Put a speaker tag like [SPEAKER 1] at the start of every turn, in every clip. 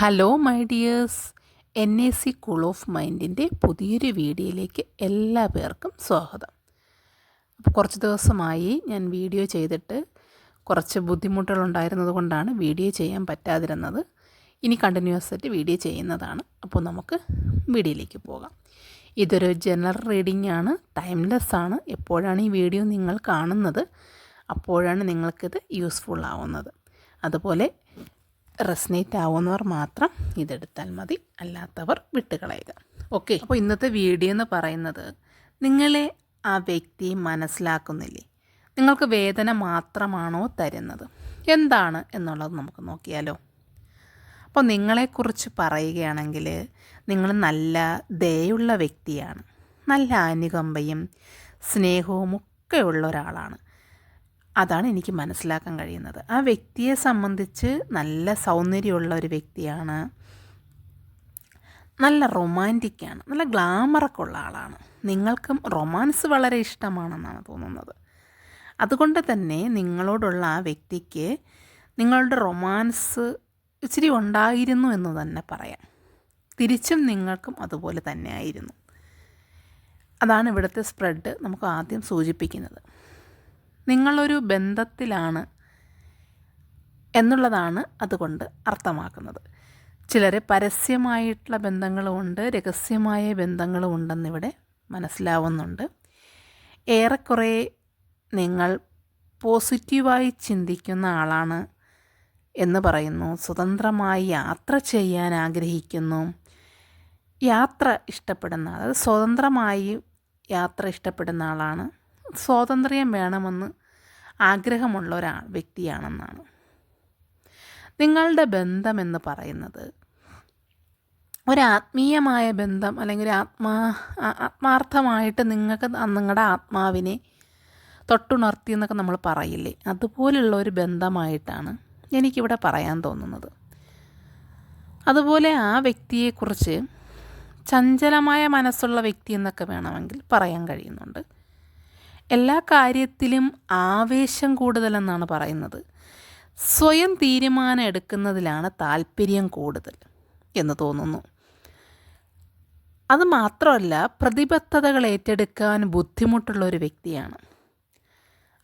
[SPEAKER 1] Hello my dears N A C cool of മൈൻഡിന്റെ പുതിയൊരു വീഡിയോയിലേക്ക് എല്ലാ പേർക്കും സ്വാഗതം. അപ്പോൾ കുറച്ച് ദിവസമായി ഞാൻ വീഡിയോ ചെയ്തിട്ട് കുറച്ച് ബുദ്ധിമുട്ടുകളുണ്ടായിരുന്നത് കൊണ്ടാണ് വീഡിയോ ചെയ്യാൻ പറ്റാതിരുന്നത്. ഇനി കണ്ടിന്യൂസ് ആയിട്ട് വീഡിയോ ചെയ്യുന്നതാണ്. അപ്പോൾ നമുക്ക് വീഡിയോയിലേക്ക് പോകാം. ഇതൊരു ജനറൽ റീഡിംഗ് ആണ്. ടൈംലെസ് ആണ്. എപ്പോഴാണ് ഈ വീഡിയോ നിങ്ങൾ കാണുന്നത്? അപ്പോഴാണ് നിങ്ങൾക്കിത് യൂസ്ഫുൾ ആവുന്നത്. അതുപോലെ റെസ്നേറ്റ് ആവുന്നവർ മാത്രം ഇതെടുത്താൽ മതി. അല്ലാത്തവർ വിട്ടുകളയുക ഓക്കെ? അപ്പോൾ ഇന്നത്തെ വീഡിയോ എന്ന് പറയുന്നത് നിങ്ങളെ ആ വ്യക്തി മനസ്സിലാക്കുന്നില്ലേ? നിങ്ങൾക്ക് വേദന മാത്രമാണോ തരുന്നത്? എന്താണ് എന്നുള്ളത് നമുക്ക് നോക്കിയാലോ. അപ്പോൾ നിങ്ങളെക്കുറിച്ച് പറയുകയാണെങ്കിൽ നിങ്ങൾ നല്ല ദയുള്ള വ്യക്തിയാണ്. നല്ല അനുകമ്പയും സ്നേഹവും ഒക്കെ ഉള്ള ഒരാളാണ്. അതാണ് എനിക്ക് മനസ്സിലാക്കാൻ കഴിയുന്നത്. ആ വ്യക്തിയെ സംബന്ധിച്ച് നല്ല സൗന്ദര്യമുള്ള ഒരു വ്യക്തിയാണ്. നല്ല റൊമാന്റിക്കാണ് നല്ല ഗ്ലാമറൊക്കെ ഉള്ള ആളാണ്. നിങ്ങൾക്കും റൊമാൻസ് വളരെ ഇഷ്ടമാണെന്നാണ് തോന്നുന്നത്. അതുകൊണ്ട് തന്നെ നിങ്ങളോടുള്ള ആ വ്യക്തിക്ക് നിങ്ങളുടെ റൊമാൻസ് ഇച്ചിരി ഉണ്ടായിരുന്നു എന്ന് തന്നെ പറയാം. തിരിച്ചും നിങ്ങൾക്കും അതുപോലെ തന്നെ ആയിരുന്നു. അതാണ് ഇവിടുത്തെ സ്പ്രെഡ് നമുക്ക് ആദ്യം സൂചിപ്പിക്കുന്നത്. നിങ്ങളൊരു ബന്ധത്തിലാണ് എന്നുള്ളതാണ് അതുകൊണ്ട് അർത്ഥമാക്കുന്നത്. ചിലർ പരസ്യമായിട്ടുള്ള ബന്ധങ്ങളുമുണ്ട് രഹസ്യമായ ബന്ധങ്ങളും ഉണ്ടെന്നിവിടെ മനസ്സിലാവുന്നുണ്ട്. ഏറെക്കുറെ നിങ്ങൾ പോസിറ്റീവായി ചിന്തിക്കുന്ന ആളാണ് എന്ന് പറയുന്നു. സ്വതന്ത്രമായി യാത്ര ചെയ്യാൻ ആഗ്രഹിക്കുന്നു. യാത്ര ഇഷ്ടപ്പെടുന്ന അതായത് സ്വതന്ത്രമായി യാത്ര ഇഷ്ടപ്പെടുന്ന ആളാണ് സ്വാതന്ത്ര്യം വേണമെന്ന് ആഗ്രഹമുള്ള ഒരാൾ വ്യക്തിയാണെന്നാണ്. നിങ്ങളുടെ ബന്ധമെന്ന് പറയുന്നത് ഒരാത്മീയമായ ബന്ധം അല്ലെങ്കിൽ ഒരു ആത്മാ ആത്മാർത്ഥമായിട്ട് നിങ്ങൾക്ക് നിങ്ങളുടെ ആത്മാവിനെ തൊട്ടുണർത്തി എന്നൊക്കെ നമ്മൾ പറയില്ലേ? അതുപോലുള്ള ഒരു ബന്ധമായിട്ടാണ് എനിക്കിവിടെ പറയാൻ തോന്നുന്നത്. അതുപോലെ ആ വ്യക്തിയെക്കുറിച്ച് ചഞ്ചലമായ മനസ്സുള്ള വ്യക്തി എന്നൊക്കെ വേണമെങ്കിൽ പറയാൻ കഴിയുന്നുണ്ട്. എല്ലാ കാര്യത്തിലും ആവേശം കൂടുതലെന്നാണ് പറയുന്നത്. സ്വയം തീരുമാനം എടുക്കുന്നതിലാണ് താല്പര്യം കൂടുതൽ എന്ന് തോന്നുന്നു. അത് മാത്രമല്ല പ്രതിബദ്ധതകൾ ഏറ്റെടുക്കാൻ ബുദ്ധിമുട്ടുള്ള ഒരു വ്യക്തിയാണ്.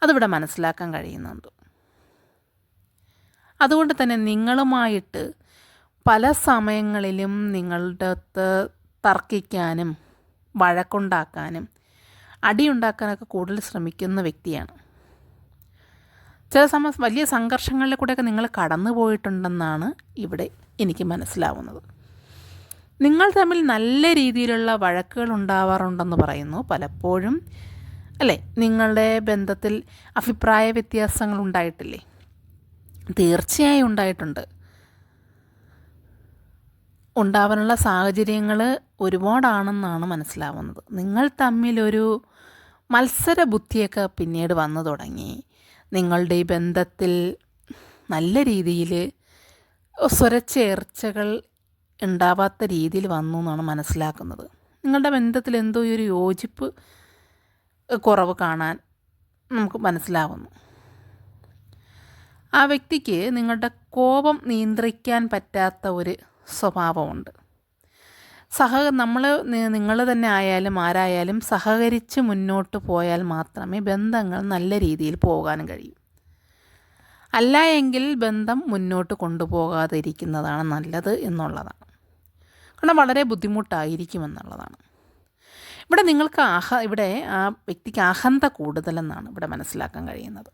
[SPEAKER 1] അതിവിടെ മനസ്സിലാക്കാൻ കഴിയുന്നുണ്ട്. അതുകൊണ്ട് തന്നെ നിങ്ങളുമായിട്ട് പല സമയങ്ങളിലും നിങ്ങളുടെ അടുത്ത് തർക്കിക്കാനും വഴക്കുണ്ടാക്കാനും അടിയുണ്ടാക്കാനൊക്കെ കൂടുതൽ ശ്രമിക്കുന്ന വ്യക്തിയാണ്. ചില സമയം വലിയ സംഘർഷങ്ങളിൽ കൂടെയൊക്കെ നിങ്ങൾ കടന്നു പോയിട്ടുണ്ടെന്നാണ് ഇവിടെ എനിക്ക് മനസ്സിലാവുന്നത്. നിങ്ങൾ തമ്മിൽ നല്ല രീതിയിലുള്ള വഴക്കുകൾ ഉണ്ടാവാറുണ്ടെന്ന് പറയുന്നു പലപ്പോഴും. അല്ലേ? നിങ്ങളുടെ ബന്ധത്തിൽ അഭിപ്രായ വ്യത്യാസങ്ങൾ ഉണ്ടായിട്ടില്ലേ? തീർച്ചയായും ഉണ്ടായിട്ടുണ്ട്. ഉണ്ടാവാനുള്ള സാഹചര്യങ്ങൾ ഒരുപാടാണെന്നാണ് മനസ്സിലാവുന്നത്. നിങ്ങൾ തമ്മിലൊരു മത്സര ബുദ്ധിയൊക്കെ പിന്നീട് വന്നു തുടങ്ങി. നിങ്ങളുടെ ഈ ബന്ധത്തിൽ നല്ല രീതിയിൽ സ്വരച്ചേർച്ചകൾ ഉണ്ടാവാത്ത രീതിയിൽ വന്നു എന്നാണ് മനസ്സിലാക്കുന്നത്. നിങ്ങളുടെ ബന്ധത്തിൽ എന്തോ ഒരു യോജിപ്പ് കുറവ് കാണാൻ നമുക്ക് മനസ്സിലാവുന്നു. ആ വ്യക്തിക്ക് നിങ്ങളുടെ കോപം നിയന്ത്രിക്കാൻ പറ്റാത്ത ഒരു സ്വഭാവമുണ്ട്. സഹ നമ്മൾ നിങ്ങൾ തന്നെ ആയാലും ആരായാലും സഹകരിച്ച് മുന്നോട്ട് പോയാൽ മാത്രമേ ബന്ധങ്ങൾ നല്ല രീതിയിൽ പോകാനും കഴിയൂ. അല്ല എങ്കിൽ ബന്ധം മുന്നോട്ട് കൊണ്ടുപോകാതിരിക്കുന്നതാണ് നല്ലത് എന്നുള്ളതാണ്. കാരണം വളരെ ബുദ്ധിമുട്ടായിരിക്കും എന്നുള്ളതാണ് ഇവിടെ നിങ്ങൾക്ക് ആഹ ഇവിടെ ആ വ്യക്തിക്ക് അഹന്ത കൂടുതലെന്നാണ് ഇവിടെ മനസ്സിലാക്കാൻ കഴിയുന്നത്.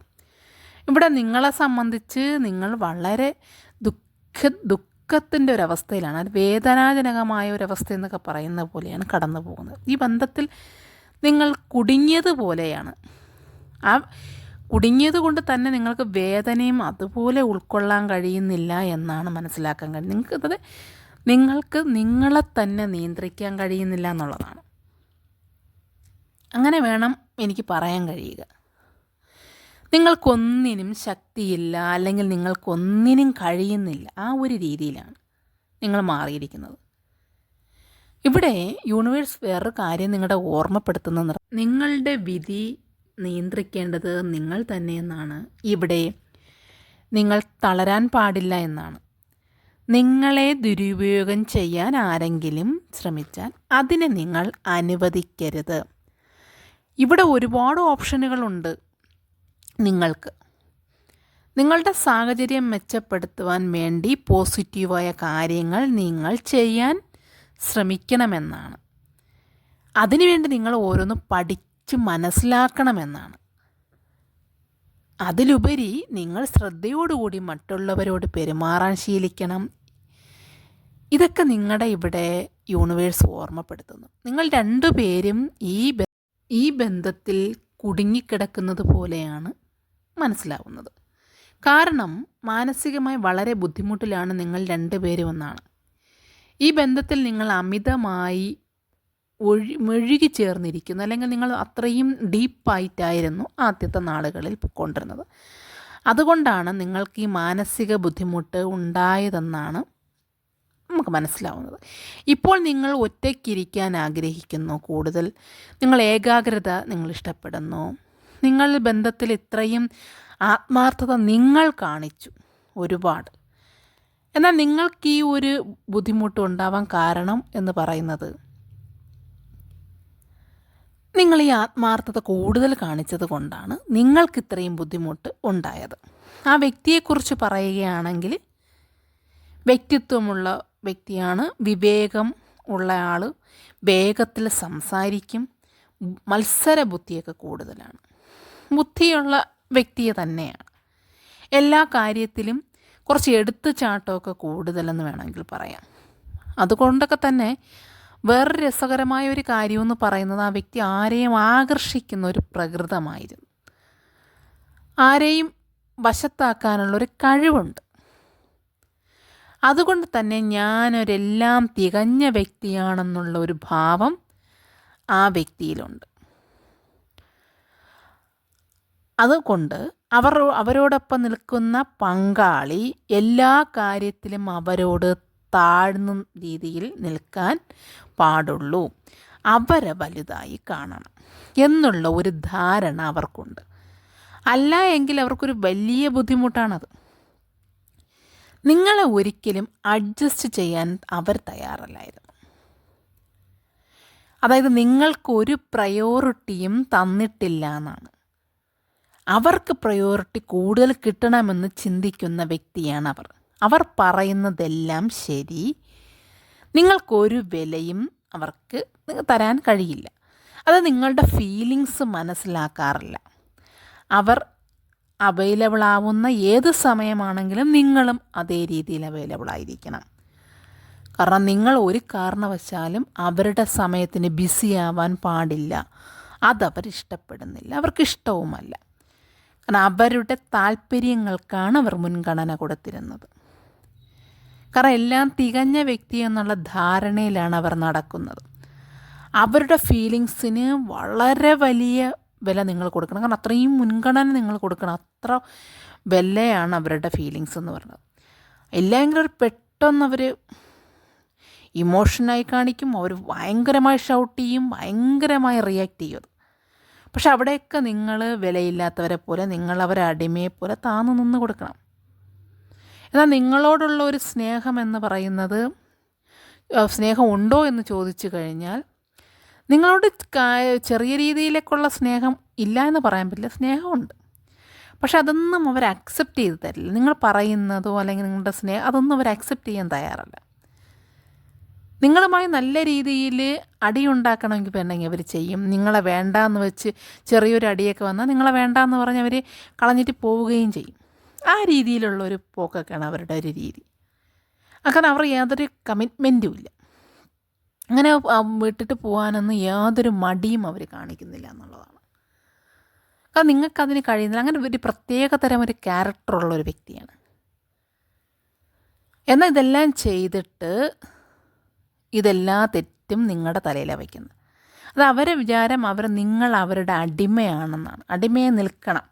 [SPEAKER 1] ഇവിടെ നിങ്ങളെ സംബന്ധിച്ച് നിങ്ങൾ വളരെ ദുഃഖ ദുഃഖ ദുഃഖത്തിന്റെ ഒരവസ്ഥയിലാണ്. അത് വേദനാജനകമായ ഒരവസ്ഥ എന്നൊക്കെ പറയുന്ന പോലെയാണ് കടന്നു പോകുന്നത്. ഈ ബന്ധത്തിൽ നിങ്ങൾ കുടുങ്ങിയതുപോലെയാണ് ആ കുടുങ്ങിയത് കൊണ്ട് തന്നെ നിങ്ങൾക്ക് വേദനയും അതുപോലെ ഉൾക്കൊള്ളാൻ കഴിയുന്നില്ല എന്നാണ് മനസ്സിലാക്കാൻ നിങ്ങൾക്ക് നിങ്ങൾക്കത് നിങ്ങൾക്ക് നിങ്ങളെ തന്നെ നിയന്ത്രിക്കാൻ കഴിയുന്നില്ല എന്നുള്ളതാണ്. അങ്ങനെ വേണം എനിക്ക് പറയാൻ കഴിയുക. നിങ്ങൾക്കൊന്നിനും ശക്തിയില്ല അല്ലെങ്കിൽ നിങ്ങൾക്കൊന്നിനും കഴിയുന്നില്ല. ആ ഒരു രീതിയിലാണ് നിങ്ങൾ മാറിയിരിക്കുന്നത്. ഇവിടെ യൂണിവേഴ്സ് വേറൊരു കാര്യം നിങ്ങളുടെ ഓർമ്മപ്പെടുത്തുന്ന നിങ്ങളുടെ വിധി നിയന്ത്രിക്കേണ്ടത് നിങ്ങൾ തന്നെ എന്നാണ്. ഇവിടെ നിങ്ങൾ തളരാൻ പാടില്ല എന്നാണ്. നിങ്ങളെ ദുരുപയോഗം ചെയ്യാൻ ആരെങ്കിലും ശ്രമിച്ചാൽ അതിനെ നിങ്ങൾ അനുവദിക്കരുത്. ഇവിടെ ഒരുപാട് ഓപ്ഷനുകളുണ്ട് നിങ്ങൾക്ക്. നിങ്ങളുടെ സാഹചര്യം മെച്ചപ്പെടുത്തുവാൻ വേണ്ടി പോസിറ്റീവായ കാര്യങ്ങൾ നിങ്ങൾ ചെയ്യാൻ ശ്രമിക്കണമെന്നാണ്. അതിനുവേണ്ടി നിങ്ങൾ ഓരോന്ന് പഠിച്ച് മനസ്സിലാക്കണമെന്നാണ്. അതിലുപരി നിങ്ങൾ ശ്രദ്ധയോടുകൂടി മറ്റുള്ളവരോട് പെരുമാറാൻ ശീലിക്കണം. ഇതൊക്കെ നിങ്ങളുടെ ഇവിടെ യൂണിവേഴ്സ് ഓർമ്മപ്പെടുത്തുന്നു. നിങ്ങൾ രണ്ടുപേരും ഈ ഈ ബന്ധത്തിൽ കുടുങ്ങിക്കിടക്കുന്നത് പോലെയാണ് മനസ്സിലാവുന്നത്. കാരണം മാനസികമായി വളരെ ബുദ്ധിമുട്ടിലാണ് നിങ്ങൾ രണ്ടുപേരും എന്നാണ് ഈ ബന്ധത്തിൽ നിങ്ങൾ അമിതമായി ഒഴി മെഴുകി ചേർന്നിരിക്കുന്നു. അല്ലെങ്കിൽ നിങ്ങൾ അത്രയും ഡീപ്പായിട്ടായിരുന്നു ആദ്യത്തെ നാളുകളിൽ പോയിക്കൊണ്ടിരുന്നത് അതുകൊണ്ടാണ് നിങ്ങൾക്ക് ഈ മാനസിക ബുദ്ധിമുട്ട് ഉണ്ടായതെന്നാണ് നമുക്ക് മനസ്സിലാവുന്നത്. ഇപ്പോൾ നിങ്ങൾ ഒറ്റയ്ക്കിരിക്കാൻ ആഗ്രഹിക്കുന്നു. കൂടുതൽ നിങ്ങൾ ഏകാഗ്രത നിങ്ങൾ ഇഷ്ടപ്പെടുന്നു. നിങ്ങൾ ബന്ധത്തിൽ ഇത്രയും ആത്മാർത്ഥത നിങ്ങൾ കാണിച്ചു ഒരുപാട്. എന്നാൽ നിങ്ങൾക്ക് ഈ ഒരു ബുദ്ധിമുട്ട് ഉണ്ടാവാൻ കാരണം എന്ന് പറയുന്നത് നിങ്ങൾ ഈ ആത്മാർത്ഥത കൂടുതൽ കാണിച്ചത് കൊണ്ടാണ് നിങ്ങൾക്ക് ഇത്രയും ബുദ്ധിമുട്ട് ഉണ്ടായത്. ആ വ്യക്തിയെക്കുറിച്ച് പറയുകയാണെങ്കിൽ വ്യക്തിത്വമുള്ള വ്യക്തിയാണ് വിവേകം ഉള്ള ആൾ വേഗത്തിൽ സംസാരിക്കും മത്സര ബുദ്ധിയൊക്കെ കൂടുതലാണ്. ബുദ്ധിയുള്ള വ്യക്തിയെ തന്നെയാണ്. എല്ലാ കാര്യത്തിലും കുറച്ച് എടുത്തു ചാട്ടമൊക്കെ കൂടുതലെന്ന് വേണമെങ്കിൽ പറയാം. അതുകൊണ്ടൊക്കെ തന്നെ വേറൊരു രസകരമായ ഒരു കാര്യമെന്ന് പറയുന്നത് ആ വ്യക്തി ആരെയും ആകർഷിക്കുന്ന ഒരു പ്രകൃതമായിരുന്നു. ആരെയും വശത്താക്കാനുള്ളൊരു കഴിവുണ്ട്. അതുകൊണ്ട് തന്നെ ഞാനൊരെല്ലാം തികഞ്ഞ വ്യക്തിയാണെന്നുള്ള ഒരു ഭാവം ആ വ്യക്തിയിലുണ്ട്. അതുകൊണ്ട് അവർ അവരോടൊപ്പം നിൽക്കുന്ന പങ്കാളി എല്ലാ കാര്യത്തിലും അവരോട് താഴ്ന്ന രീതിയിൽ നിൽക്കാൻ പാടുള്ളൂ. അവരെ വലുതായി കാണണം എന്നുള്ള ഒരു ധാരണ അവർക്കുണ്ട്. അല്ല എങ്കിൽ അവർക്കൊരു വലിയ ബുദ്ധിമുട്ടാണത്. നിങ്ങളെ ഒരിക്കലും അഡ്ജസ്റ്റ് ചെയ്യാൻ അവർ തയ്യാറല്ലായിരുന്നു. അതായത് നിങ്ങൾക്കൊരു പ്രയോറിറ്റിയും തന്നിട്ടില്ല എന്നാണ്. അവർക്ക് പ്രയോറിറ്റി കൂടുതൽ കിട്ടണമെന്ന് ചിന്തിക്കുന്ന വ്യക്തിയാണ് അവർ അവർ പറയുന്നതെല്ലാം ശരി. നിങ്ങൾക്കൊരു വിലയും അവർക്ക് തരാൻ കഴിയില്ല. അത് നിങ്ങളുടെ ഫീലിങ്സ് മനസ്സിലാക്കാറില്ല. അവർ അവൈലബിൾ ആവുന്ന ഏത് സമയമാണെങ്കിലും നിങ്ങളും അതേ രീതിയിൽ അവൈലബിൾ ആയിരിക്കണം. കാരണം നിങ്ങൾ ഒരു കാരണവശാലും അവരുടെ സമയത്തിന് ബിസി ആവാൻ പാടില്ല. അതവർ ഇഷ്ടപ്പെടുന്നില്ല അവർക്ക് ഇഷ്ടവുമല്ല കാരണം അവരുടെ താല്പര്യങ്ങൾക്കാണ് അവർ മുൻഗണന കൊടുത്തിരുന്നത്. കാരണം എല്ലാം തികഞ്ഞ വ്യക്തി എന്നുള്ള ധാരണയിലാണ് അവർ നടക്കുന്നത്. അവരുടെ ഫീലിങ്സിന് വളരെ വലിയ വില നിങ്ങൾ കൊടുക്കണം. കാരണം അത്രയും മുൻഗണന നിങ്ങൾ കൊടുക്കണം. അത്ര വിലയാണ് അവരുടെ ഫീലിങ്സ് എന്ന് പറയുന്നത്. ഇല്ലെങ്കിൽ ഒരു പെട്ടെന്ന് അവർ ഇമോഷനായി കാണിക്കും. അവർ ഭയങ്കരമായി ഷൗട്ട് ചെയ്യും. ഭയങ്കരമായി റിയാക്ട് ചെയ്യും. പക്ഷെ അവിടെയൊക്കെ നിങ്ങൾ വിലയില്ലാത്തവരെ പോലെ നിങ്ങൾ അവരെ അടിമയെ പോലെ താന്നു നിന്ന് കൊടുക്കണം. എന്നാൽ നിങ്ങളോടുള്ള ഒരു സ്നേഹം എന്ന് പറയുന്നത് സ്നേഹം ഉണ്ടോ എന്ന് ചോദിച്ചു കഴിഞ്ഞാൽ നിങ്ങളോട് ചെറിയ രീതിയിലേക്കുള്ള സ്നേഹം ഇല്ല എന്ന് പറയാൻ പറ്റില്ല സ്നേഹമുണ്ട്. പക്ഷെ അതൊന്നും അവർ അക്സെപ്റ്റ് ചെയ്ത് തരില്ല. നിങ്ങൾ പറയുന്നതോ അല്ലെങ്കിൽ നിങ്ങളുടെ സ്നേഹം അതൊന്നും അവർ അക്സെപ്റ്റ് ചെയ്യാൻ തയ്യാറല്ല. നിങ്ങളുമായി നല്ല രീതിയിൽ അടിയുണ്ടാക്കണമെങ്കിൽ വേണമെങ്കിൽ അവർ ചെയ്യും? നിങ്ങളെ വേണ്ടാന്ന് വെച്ച് ചെറിയൊരു അടിയൊക്കെ വന്നാൽ നിങ്ങളെ വേണ്ടാന്ന് പറഞ്ഞ് അവർ കളഞ്ഞിട്ട് പോവുകയും ചെയ്യും. ആ രീതിയിലുള്ള ഒരു പോക്കൊക്കെയാണ് അവരുടെ ഒരു രീതി. അങ്ങനെ അവർ യാതൊരു കമ്മിറ്റ്മെന്റും ഇല്ല. അങ്ങനെ വിട്ടിട്ട് പോകാനൊന്നും യാതൊരു മടിയും അവർ കാണിക്കുന്നില്ല എന്നുള്ളതാണ്. കാരണം നിങ്ങൾക്കതിന് കഴിയുന്നില്ല. അങ്ങനെ ഒരു പ്രത്യേക തരം ഒരു ക്യാരക്ടറുള്ള ഒരു വ്യക്തിയാണ്. എന്നാൽ ഇതെല്ലാം ചെയ്തിട്ട് ഇതെല്ലാ തെറ്റും നിങ്ങളുടെ തലയിലാണ് വയ്ക്കുന്നത് അത് അവരെ വിചാരം അവർ നിങ്ങൾ അവരുടെ അടിമയാണെന്നാണ്. അടിമയെ നിൽക്കണം.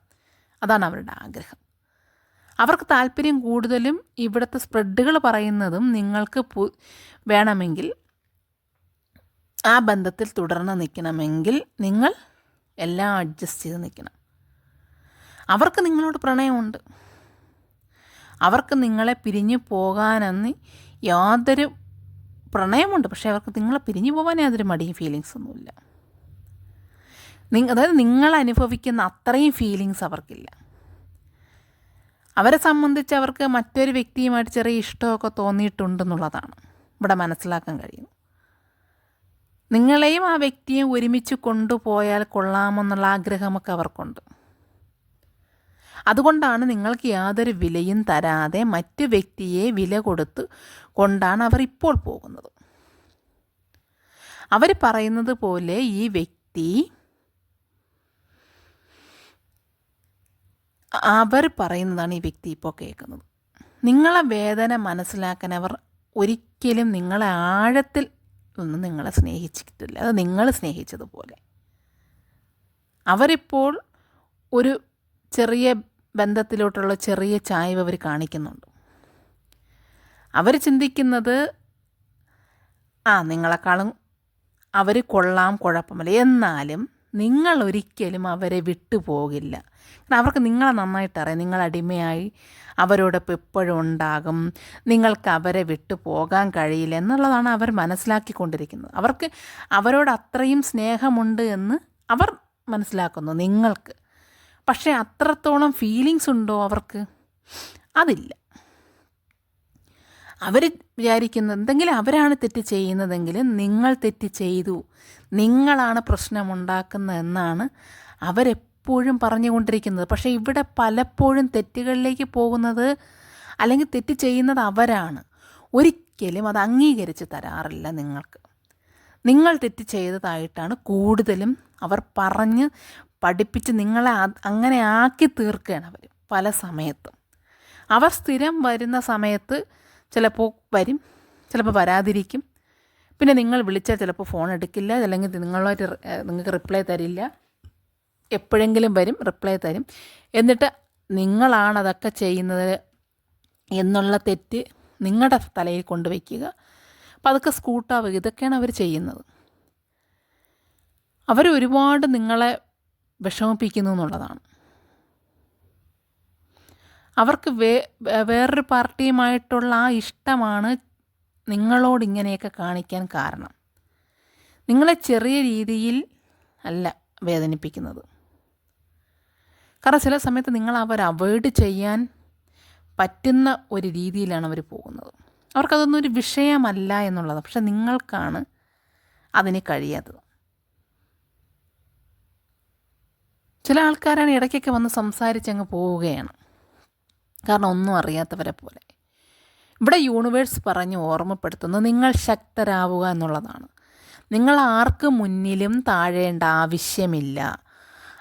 [SPEAKER 1] അതാണ് അവരുടെ ആഗ്രഹം. അവർക്ക് താല്പര്യം കൂടുതലും ഇവിടുത്തെ സ്പ്രെഡുകൾ പറയുന്നതും നിങ്ങൾക്ക് വേണമെങ്കിൽ ആ ബന്ധത്തിൽ തുടർന്ന് നിൽക്കണമെങ്കിൽ നിങ്ങൾ എല്ലാം അഡ്ജസ്റ്റ് ചെയ്ത് നിൽക്കണം. അവർക്ക് നിങ്ങളോട് പ്രണയമുണ്ട്. അവർക്ക് നിങ്ങളെ പിരിഞ്ഞു പോകാനെന്ന് യാതൊരു പ്രണയമുണ്ട്. പക്ഷേ അവർക്ക് നിങ്ങളെ പിരിഞ്ഞു പോകാൻ യാതൊരു മടിയും ഫീലിങ്സ് ഒന്നുമില്ല. നിങ്ങൾ അതായത് നിങ്ങൾ അനുഭവിക്കുന്ന അത്രയും ഫീലിങ്സ് അവർക്കില്ല. അവരെ സംബന്ധിച്ച് അവർക്ക് മറ്റൊരു വ്യക്തിയുമായിട്ട് ചെറിയ ഇഷ്ടമൊക്കെ തോന്നിയിട്ടുണ്ടെന്നുള്ളതാണ്. ഇവിടെ മനസ്സിലാക്കാൻ കഴിയുന്നു നിങ്ങളെയും ആ വ്യക്തിയെ ഒരുമിച്ച് കൊണ്ടുപോയാൽ കൊള്ളാമെന്നുള്ള ആഗ്രഹമൊക്കെ അവർക്കുണ്ട്. അതുകൊണ്ടാണ് നിങ്ങൾക്ക് യാതൊരു വിലയും തരാതെ മറ്റു വ്യക്തിയെ വില കൊടുത്ത് കൊണ്ടാണ് അവർ ഇപ്പോൾ പോകുന്നത്. അവർ പറയുന്നത് പോലെ ഈ വ്യക്തി അവർ പറയുന്നതാണ് ഈ വ്യക്തി ഇപ്പോൾ കേൾക്കുന്നത്. നിങ്ങളെ വേദന മനസ്സിലാക്കാൻ അവർ ഒരിക്കലും നിങ്ങളെ ആഴത്തിൽ ഒന്നും നിങ്ങളെ സ്നേഹിച്ചിട്ടില്ല. അത് നിങ്ങൾ സ്നേഹിച്ചതുപോലെ. അവരിപ്പോൾ ഒരു ചെറിയ ബന്ധത്തിലോട്ടുള്ള ചെറിയ ചായ്വ് അവർ കാണിക്കുന്നുണ്ട്. അവർ ചിന്തിക്കുന്നത് ആ നിങ്ങളെക്കാളും അവർ കൊള്ളാം കുഴപ്പമില്ല. എന്നാലും നിങ്ങൾ ഒരിക്കലും അവരെ വിട്ടുപോകില്ല അവർക്ക് നിങ്ങളെ നന്നായിട്ടറിയാം നിങ്ങൾ അടിമയായി അവരോടൊപ്പം എപ്പോഴും ഉണ്ടാകും. നിങ്ങൾക്ക് അവരെ വിട്ടു പോകാൻ കഴിയില്ല എന്നുള്ളതാണ് അവർ മനസ്സിലാക്കിക്കൊണ്ടിരിക്കുന്നത്. അവർക്ക് അവരോട് അത്രയും സ്നേഹമുണ്ട് എന്ന് അവർ മനസ്സിലാക്കുന്നു. നിങ്ങൾക്ക് പക്ഷേ അത്രത്തോളം ഫീലിങ്സ് ഉണ്ടോ അവർക്ക്? അതില്ല. അവർ വിചാരിക്കുന്നത് എന്തെങ്കിലും അവരാണ് തെറ്റ് ചെയ്യുന്നതെങ്കിൽ നിങ്ങൾ തെറ്റ് ചെയ്തു നിങ്ങളാണ് പ്രശ്നമുണ്ടാക്കുന്നതെന്നാണ് അവരെപ്പോഴും പറഞ്ഞുകൊണ്ടിരിക്കുന്നത്. പക്ഷേ ഇവിടെ പലപ്പോഴും തെറ്റുകളിലേക്ക് പോകുന്നത് അല്ലെങ്കിൽ തെറ്റ് ചെയ്യുന്നത് അവരാണ്. ഒരിക്കലും അത് അംഗീകരിച്ച് തരാറില്ല നിങ്ങൾക്ക്. നിങ്ങൾ തെറ്റ് ചെയ്തതായിട്ടാണ് കൂടുതലും അവർ പറഞ്ഞ് പഠിപ്പിച്ച് നിങ്ങളെ അങ്ങനെ ആക്കി തീർക്കുകയാണ് അവർ പല സമയത്തും. അവർ സ്ഥിരം വരുന്ന സമയത്ത് ചിലപ്പോൾ വരും ചിലപ്പോൾ വരാതിരിക്കും. പിന്നെ നിങ്ങൾ വിളിച്ചാൽ ചിലപ്പോൾ ഫോൺ എടുക്കില്ല അല്ലെങ്കിൽ നിങ്ങളുമായിട്ട് നിങ്ങൾക്ക് റിപ്ലൈ തരില്ല. എപ്പോഴെങ്കിലും വരും റിപ്ലൈ തരും. എന്നിട്ട് നിങ്ങളാണ് അതൊക്കെ ചെയ്യുന്നത് എന്നുള്ള തെറ്റ് നിങ്ങളുടെ തലയിൽ കൊണ്ടുവയ്ക്കുക. അപ്പം അതൊക്കെ സ്കൂട്ടാവുക ഇതൊക്കെയാണ് അവർ ചെയ്യുന്നത്. അവർ ഒരുപാട് നിങ്ങളെ വിഷമിപ്പിക്കുന്നു എന്നുള്ളതാണ്. അവർക്ക് വേ വേറൊരു പാർട്ടിയുമായിട്ടുള്ള ആ ഇഷ്ടമാണ് നിങ്ങളോട് ഇങ്ങനെയൊക്കെ കാണിക്കാൻ കാരണം. നിങ്ങളെ ചെറിയ രീതിയിൽ അല്ല വേദനിപ്പിക്കുന്നത്. കാരണം ചില സമയത്ത് നിങ്ങൾ അവർ അവോയ്ഡ് ചെയ്യാൻ പറ്റുന്ന ഒരു രീതിയിലാണ് അവർ പോകുന്നത്. അവർക്കതൊന്നും ഒരു വിഷയമല്ല എന്നുള്ളത്. പക്ഷെ നിങ്ങൾക്കാണ് അതിന് കഴിയാത്തത്. ചില ആൾക്കാരാണ് ഇടയ്ക്കൊക്കെ വന്ന് സംസാരിച്ചങ്ങ് പോവുകയാണ്. കാരണം ഒന്നും അറിയാത്തവരെ പോലെ. ഇവിടെ യൂണിവേഴ്സ് പറഞ്ഞ് ഓർമ്മപ്പെടുത്തുന്നു നിങ്ങൾ ശക്തരാവുക എന്നുള്ളതാണ്. നിങ്ങൾ ആർക്ക് മുന്നിലും താഴേണ്ട ആവശ്യമില്ല.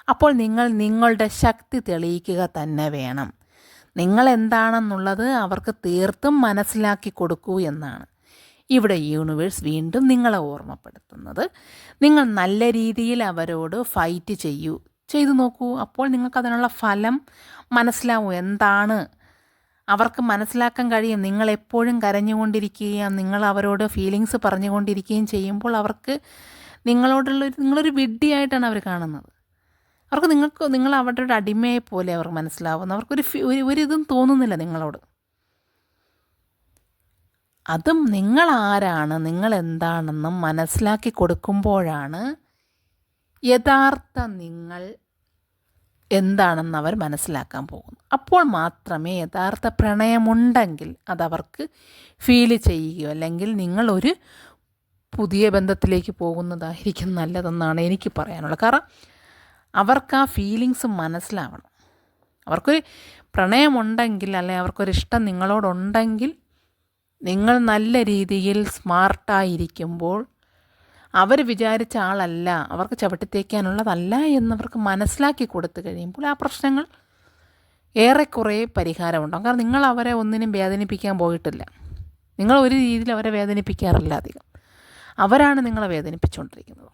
[SPEAKER 1] അപ്പോൾ നിങ്ങൾ നിങ്ങളുടെ ശക്തി തെളിയിക്കുക തന്നെ വേണം. നിങ്ങൾ എന്താണെന്നുള്ളത് അവർക്ക് തീർത്തും മനസ്സിലാക്കി കൊടുക്കൂ എന്നാണ്. ഇവിടെ യൂണിവേഴ്സ് വീണ്ടും നിങ്ങളെ ഓർമ്മപ്പെടുത്തുന്നത്. നിങ്ങൾ നല്ല രീതിയിൽ അവരോട് ഫൈറ്റ് ചെയ്യൂ. ചെയ്തു നോക്കൂ. അപ്പോൾ നിങ്ങൾക്ക് അതിനുള്ള ഫലം മനസ്സിലാവും. എന്താണ്? അവർക്ക് മനസ്സിലാക്കാൻ കഴിയും. നിങ്ങൾ എപ്പോഴും കരഞ്ഞുകൊണ്ടിരിക്കുകയും നിങ്ങൾ അവരോട് ഫീലിങ്സ് പറഞ്ഞുകൊണ്ടിരിക്കുകയും ചെയ്യുമ്പോൾ അവർക്ക് നിങ്ങളോടുള്ള നിങ്ങളൊരു വിഡ്ഢിയായിട്ടാണ് അവർ കാണുന്നത്. അവർക്ക് നിങ്ങൾക്ക് നിങ്ങൾ അവരുടെ ഒരു അടിമയെ പോലെ അവർ മനസ്സിലാവുന്നു. അവർക്കൊരു ഒരിതും തോന്നുന്നില്ല നിങ്ങളോട്. അതും നിങ്ങൾ ആരാണ്? നിങ്ങൾ എന്താണെന്നും മനസ്സിലാക്കി കൊടുക്കുമ്പോഴാണ് യഥാർത്ഥ നിങ്ങൾ എന്താണെന്ന് അവർ മനസ്സിലാക്കാൻ പോകുന്നു. അപ്പോൾ മാത്രമേ യഥാർത്ഥ പ്രണയമുണ്ടെങ്കിൽ അതവർക്ക് ഫീൽ ചെയ്യുകയോ അല്ലെങ്കിൽ നിങ്ങളൊരു പുതിയ ബന്ധത്തിലേക്ക് പോകുന്നതായിരിക്കും നല്ലതെന്നാണ് എനിക്ക് പറയാനുള്ളത്. കാരണം അവർക്ക് ആ ഫീലിങ്സ് മനസ്സിലാവണം. അവർക്കൊരു പ്രണയമുണ്ടെങ്കിൽ അല്ലെങ്കിൽ അവർക്കൊരിഷ്ടം നിങ്ങളോടുണ്ടെങ്കിൽ നിങ്ങൾ നല്ല രീതിയിൽ സ്മാർട്ടായിരിക്കുമ്പോൾ അവർ വിചാരിച്ച ആളല്ല അവർക്ക് ചവിട്ടിത്തേക്കാനുള്ളതല്ല എന്നവർക്ക് മനസ്സിലാക്കി കൊടുത്തു കഴിയുമ്പോൾ ആ പ്രശ്നങ്ങൾ ഏറെക്കുറെ പരിഹാരമുണ്ടാകും കാരണം നിങ്ങൾ അവരെ ഒന്നിനും വേദനിപ്പിക്കാൻ പോയിട്ടില്ല. നിങ്ങൾ ഒരു രീതിയിൽ അവരെ വേദനിപ്പിക്കാറില്ല അധികം. അവരാണ് നിങ്ങളെ വേദനിപ്പിച്ചുകൊണ്ടിരിക്കുന്നത്.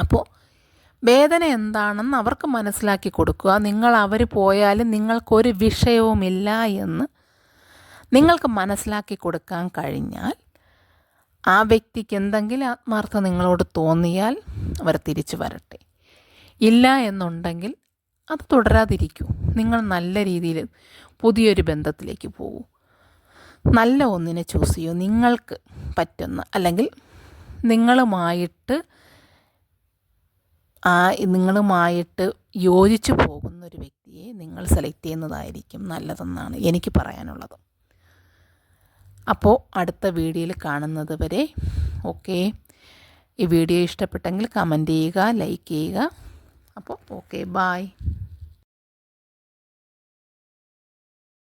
[SPEAKER 1] അപ്പോൾ വേദന എന്താണെന്ന് അവർക്ക് മനസ്സിലാക്കി കൊടുക്കുക. നിങ്ങൾ അവർ പോയാലും നിങ്ങൾക്കൊരു വിഷയവുമില്ല എന്ന് നിങ്ങൾക്ക് മനസ്സിലാക്കി കൊടുക്കാൻ കഴിഞ്ഞാൽ ആ വ്യക്തിക്ക് എന്തെങ്കിലും ആത്മാർത്ഥം നിങ്ങളോട് തോന്നിയാൽ അവർ തിരിച്ചു വരട്ടെ. ഇല്ല എന്നുണ്ടെങ്കിൽ അത് തുടരാതിരിക്കൂ. നിങ്ങൾ നല്ല രീതിയിൽ പുതിയൊരു ബന്ധത്തിലേക്ക് പോകൂ. നല്ല ഒന്നിനെ ചൂസ് ചെയ്യൂ. നിങ്ങൾക്ക് പറ്റുന്ന അല്ലെങ്കിൽ നിങ്ങളുമായിട്ട് ആ നിങ്ങളുമായിട്ട് യോജിച്ചു പോകുന്ന ഒരു വ്യക്തിയെ നിങ്ങൾ സെലക്ട് ചെയ്യുന്നതായിരിക്കും നല്ലതെന്നാണ് എനിക്ക് പറയാനുള്ളത്. അപ്പോൾ അടുത്ത വീഡിയോയിൽ കാണുന്നത് വരെ ഓക്കെ. ഈ വീഡിയോ ഇഷ്ടപ്പെട്ടെങ്കിൽ കമന്റ് ചെയ്യുക ലൈക്ക് ചെയ്യുക. അപ്പോൾ ഓക്കെ ബായ്